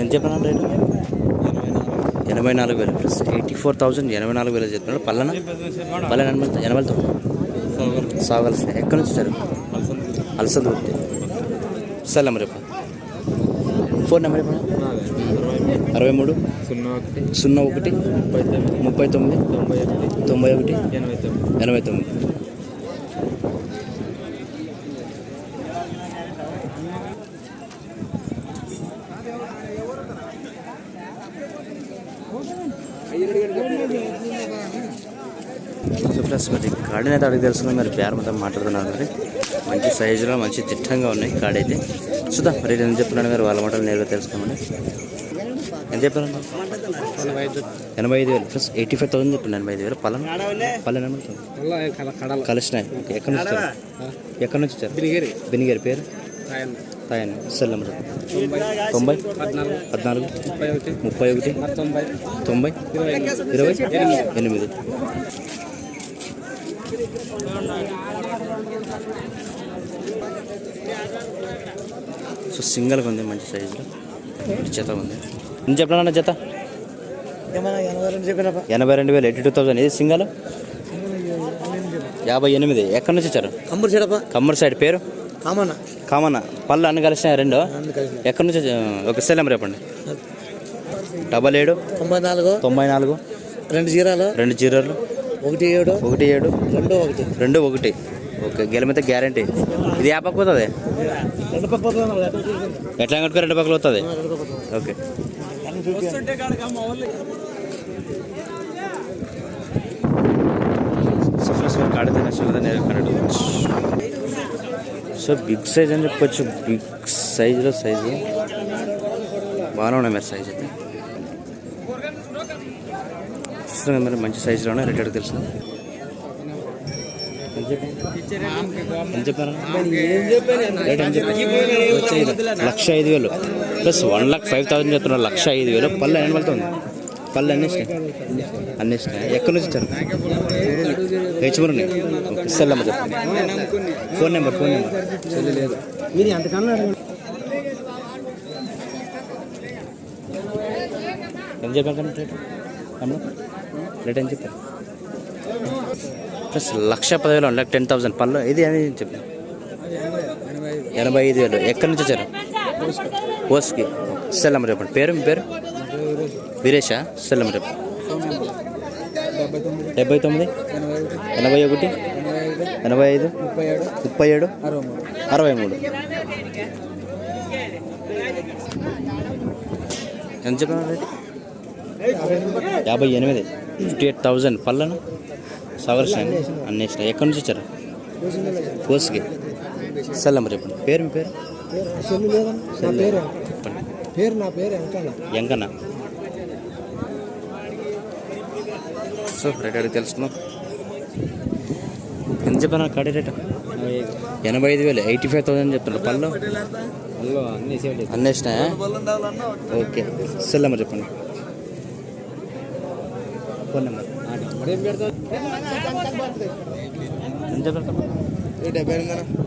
ఎంత చెప్పినా రేటు? ఎనభై నాలుగు వేలు. ప్లస్ ఎయిటీ ఫోర్ థౌసండ్ ఎనభై నాలుగు వేలు చెప్తున్నాడు పల్లన? పల్లెన ఎనభై ఎనభై సాగల్ ఎక్కడి నుంచి సార్ అలసంద గుర్తి సార్ నెంబర్ చెప్పండి ఫోన్ నెంబర్ చెప్పండి. అరవై మూడు సున్నా ఒకటి సున్నా ఒకటి ముప్పై తొమ్మిది ముప్పై తొమ్మిది తొంభై ఒకటి తొంభై ఒకటి ఎనభై తొమ్మిది ఎనభై తొమ్మిది సో ప్లస్ మరి కాడని అయితే అడిగి తెలుసుకున్నాం. మరి పేరు మొత్తం మాట్లాడుతున్నారు మరి. మంచి సైజులో మంచి తిట్టంగా ఉన్నాయి కాడ అయితే చూద్దా మరి నేను చెప్తున్నాను మరి వాళ్ళ మాటలు నేరుగా తెలుసుకోమని ఎంత చెప్పారు ఎనభై ఐదు వేలు. ప్లస్ ఎయిటీ ఫైవ్ థౌసండ్ చెప్పండి ఎనభై ఐదు వేలు. పల్లె పల్లె కడల కలిసినాయి ఎక్కడి నుంచి ఎక్కడి నుంచి వచ్చారు? బిరిగేరి బినిగారి పేరు? తాయన్ సెల్ నెంబర్ తొంభై. పద్నాలుగు. ముప్పై ఒకటి. తొంభై? ఇరవై. ఎనిమిది. సో సింగిల్గా ఉంది మంచి సైజులో జత ఉంది. ఎంత చెప్పినా జత? ఎనభై రెండు వేలు ఎయిటీ టూ థౌసండ్ ఇది సింగల్? యాభై ఎనిమిది. ఎక్కడి నుంచి వచ్చారు? కమ్మూరు చెడప కమ్మర్ సైడ్ పేరు? కామన్న. కామన్న. పళ్ళు అన్ని కలిసినాయి రెండు? ఎక్కడి నుంచి ఒక సెల్ నెంబర్ చెప్పండి. డబల్ ఏడు? తొంభై నాలుగు. తొంభై నాలుగు. రెండు జీరాలు. రెండు జీరోలు. ఒకటి ఏడు? ఒకటి ఏడు. రెండు ఒకటి. రెండు ఒకటి. ఓకే గెలమైతే గ్యారంటీ. ఇది ఏ పక్క పోతుంది? రెండు పక్కన ఎట్లా కట్టుకో రెండు పక్కలు వస్తుంది ఓకే. సో ఫ్రెండ్స్ మరి కాడితే నచ్చిన నేను కనెక్ట్ సో బిగ్ సైజ్ అని చెప్పొచ్చు. బిగ్ సైజులో సైజు. బాగానే ఉన్నాయి మరి సైజ్ అయితే. చూస్తున్నాం మరి? మంచి సైజులోనే రేట్ తెలుసు? ఎంత లక్ష ఐదు వేలు. Plus one lakh five thousand చెప్తున్నారు. లక్ష ఐదు వేలు. పళ్ళు ఎన్ని వెళ్తుంది పళ్ళు అన్ని ఇష్టం? అన్ని ఇష్టం. ఎక్కడి నుంచి వచ్చారు హెచ్మూరుని ఓకే సెల్ నెంబర్ చెప్పండి. Phone number phone number. మీరు ఎంతకన్నా ఎంత చెప్పారు? రేట్ అని చెప్పారు? ప్లస్ లక్ష పదివేలు వన్ టెన్ థౌసండ్ పనులు ఇది అని చెప్పి ఎనభై ఐదు వేలు. ఎక్కడి నుంచి వచ్చారు? ఓస్కి సెల్ నెంబర్ చెప్పండి. పేరు మీ పేరు? వీరేషా? సెల్ నెంబర్ చెప్పండి. డెబ్బై తొమ్మిది ఎనభై ఒకటి ఎనభై ఐదు ముప్పై ఏడు ముప్పై ఏడు అరవై అరవై మూడు. ఎంత చెప్పండి యాభై ఎనిమిది ఫిఫ్టీ ఎయిట్ థౌజండ్ పళ్ళను సవర్షన్ అన్ని ఇచ్చినాయి ఎక్కడి నుంచి వచ్చారు కోసుకి సెల్ నెంబర్ చెప్పండి. పేరు మీ పేరు? సెల్లు పేరు నా పేరు ఎంకన్నా. సో రేట్ అడిగి తెలుసుకున్నాం ఎంత చెప్పాను కాడి రేట్? ఎనభై ఐదు వేలు ఎయిటీ ఫైవ్ థౌసండ్ చెప్తున్నారు. పళ్ళు? అన్ని ఓకే. సెల్ నెంబర్ చెప్పండి. Phone number.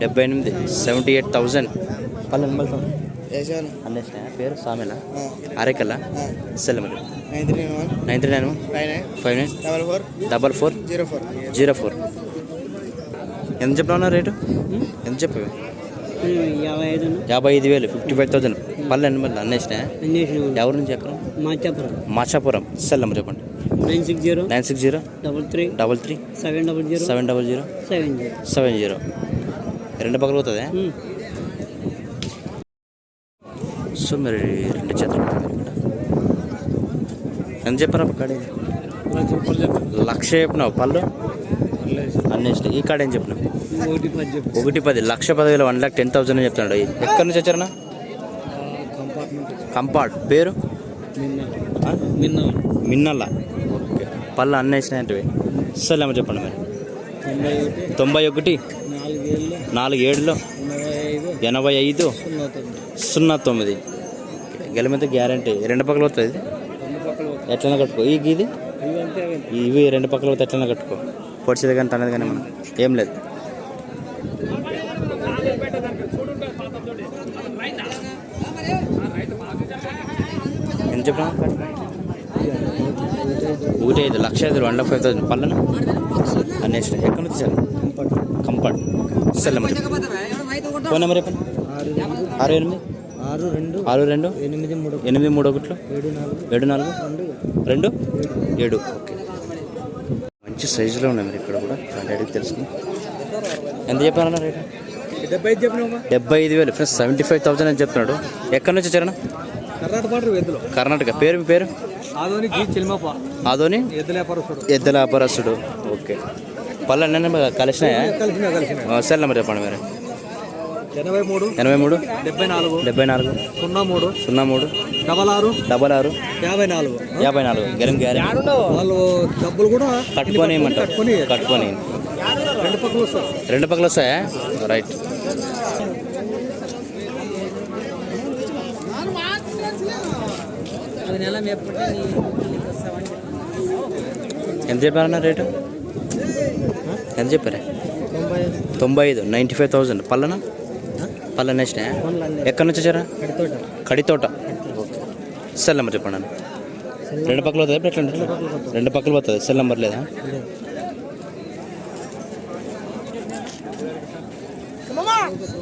డెబ్బై ఎనిమిది సెవెంటీ ఎయిట్ థౌజండ్ పళ్ళు నెంబర్ వేసాను అన్నీ ఇచ్చినాయా పేరు సామెల అరేకల్లా cell number nine three nine three nine five nine. Five nine. Double four. Double four. Zero four. Zero four. ఎంత చెప్పినా రేటు? ఎంత చెప్పావు? యాభై ఐదు యాభై ఐదు వేలు ఫిఫ్టీ ఫైవ్ థౌసండ్. పళ్ళు ఎన్ని మంది అన్నేసినా ఎవరి నుంచి ఎక్కడ మాచాపురం. మాచాపురం. సెల్ నెంబర్ చెప్పండి. Nine six zero nine six zero double three double three seven double zero seven double zero seven zero seven zero. రెండు పక్కలు పోతుంది సో మరి రెండు చేతులు ఎంత చెప్పారా కాడ లక్ష చెప్పినావు. పళ్ళు? అన్నీ ఇష్టం ఈ కాడ ఏం చెప్పినావు? ఒకటి పది చెప్పు ఒకటి పది. లక్ష పదివేలు వన్ లాక్ టెన్ థౌసండ్ అని చెప్తున్నాడు. ఎక్కడి నుంచి వచ్చారన్నా? కంపార్ట్. పేరు? మిన్నల్ల? పళ్ళు అన్నీ వేసినాయంటివి సరే ఏమో చెప్పండి మరి. తొంభై ఒకటి నాలుగు ఏడులో ఎనభై ఐదు సున్నా తొమ్మిది. గెలమైతే గ్యారంటీ. రెండు పక్కల పక్కల ఎట్లైనా కట్టుకో. ఈ ఇది ఇవి రెండు పక్కల పోతే ఎట్లైనా కట్టుకో. పొడిచేది కానీ తనది కానీ మనం ఏం లేదు. చెప్పినా? ఒకటి ఐదు లక్ష ఐదు వన్ లాక్ ఫైవ్ థౌసండ్ పళ్ళన నెక్స్ట్ ఎక్కడ నుంచి sir? Compound cell number phone number చెప్పండి. ఆరు ఎనిమిది. ఆరు రెండు. ఆరు రెండు ఎనిమిది మూడు ఎనిమిది మూడు ఒకటిలో. ఏడు నాలుగు. ఏడు నాలుగు రెండు. ఏడు. ఓకే. మంచి సైజులో ఉన్నాయి మీరు ఇక్కడ కూడా. డాడీకి తెలుసుకుని ఎంత చెప్పారన్న రేట్? డెబ్బై ఐదు డెబ్బై ఐదు వేలు. ప్లస్ సెవెంటీ ఫైవ్ థౌసండ్ అని చెప్తున్నాడు ఎక్కడి నుంచి వచ్చారన్న? కర్ణాటక పేరు మీ పేరు? ఆదోని ఆదోని? ఎద్దుల వ్యాపారస్తుడు వ్యాపారస్తుడు ఓకే. పళ్ళు అన్నీ కలిసినాయా? సెల్ నెంబర్ చెప్పండి మీరు. ఎనభై మూడు ఎనభై మూడు? డెబ్బై నాలుగు డెబ్బై నాలుగు. సున్నా మూడు సున్నా మూడు. డబల్ ఆరు డబల్ ఆరు. యాభై నాలుగు. యాభై నాలుగు. గరం గ్యారెంటీ. వాళ్ళు డబ్బులు కూడా కట్టుకొని కట్టుకొని కట్టుకొని. రెండు పక్కలు వస్తారు రెండు పక్కలు వస్తాయా? రైట్. అది నెల ఎంత చెప్పారన్న రేటు? ఎంత చెప్పారా? తొంభై ఐదు నైంటీ ఫైవ్ థౌజండ్ పల్లన పల్లె నెక్స్ట్ ఎక్కడి నుంచి వచ్చారా? కడితోట. సెల్ నెంబర్ చెప్పండి అన్న. రెండు పక్కలు పోతుంది ఎట్లా రెండు పక్కలు పోతుంది సెల్ నెంబర్ లేదా?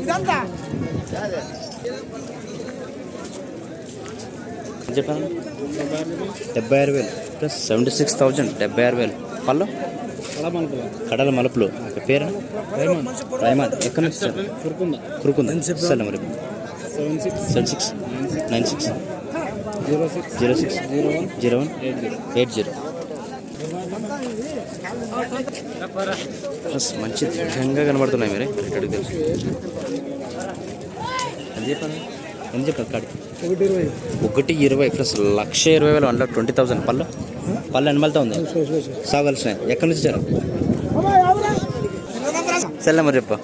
ఇదంతా. చెప్పాను డెబ్బై ఆరు వేలు. ప్లస్ సెవెంటీ సిక్స్ థౌజండ్ డెబ్బై ఆరు వేలు. పళ్ళు? కడల మలుపులు. ఓకే పేరు? రైమాన్. ఎక్కడి నుంచి sir Kurukunda. Cell number seven six. Seven six. Nine six. Zero six. Zero six. Zero one. Zero one? Eight zero. Eight zero. Plus మంచి దివ్యంగా కనబడుతున్నాయి మీరు. ఇక్కడికి తెలుసు ఎంత చెప్పాను ఎంత చెప్పాను కాడి ఒకటి ఇరవై. ఒకటి ఇరవై. ప్లస్ లక్ష ఇరవై వేలు వన్ ట్వంటీ థౌసండ్ పళ్ళు. పళ్ళు ఎనమలతో ఉంది. సాగలిసినాయి ఎక్కడి నుంచి వచ్చారు? సెల్ నెంబర్ చెప్పు.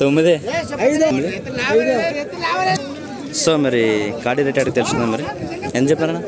తొమ్మిది సో మరి కాడి రేట్ అడిగి తెలుసుకుందాం మరి. ఎంత చెప్పారన్నా?